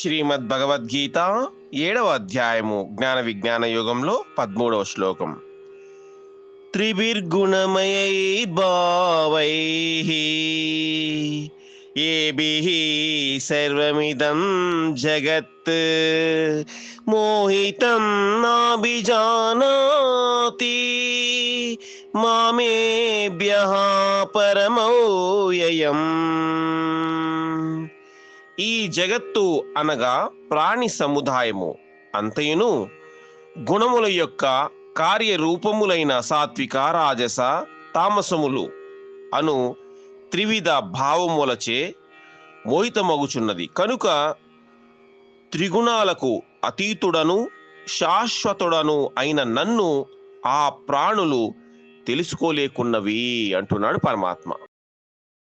శ్రీమద్ భగవద్గీత ఏడవ అధ్యాయము జ్ఞాన విజ్ఞాన యుగంలో పదమూడవ శ్లోకం. త్రిభిర్గుణమయై భావై ఏభిః సర్వమిదం జగత్ మోహితం నాభిజానాతి మామేభ్యః పరమోయయం ఈ జగత్తు అనగా ప్రాణి సముదాయము. అంతయును గుణముల యొక్క కార్యరూపములైన సాత్విక రాజస తామసములు అను త్రివిధ భావములచే మోహితమగుచున్నది. కనుక త్రిగుణాలకు అతీతుడను శాశ్వతుడను అయిన నన్ను ఆ ప్రాణులు తెలుసుకోలేకున్నవి అంటున్నాడు పరమాత్మ.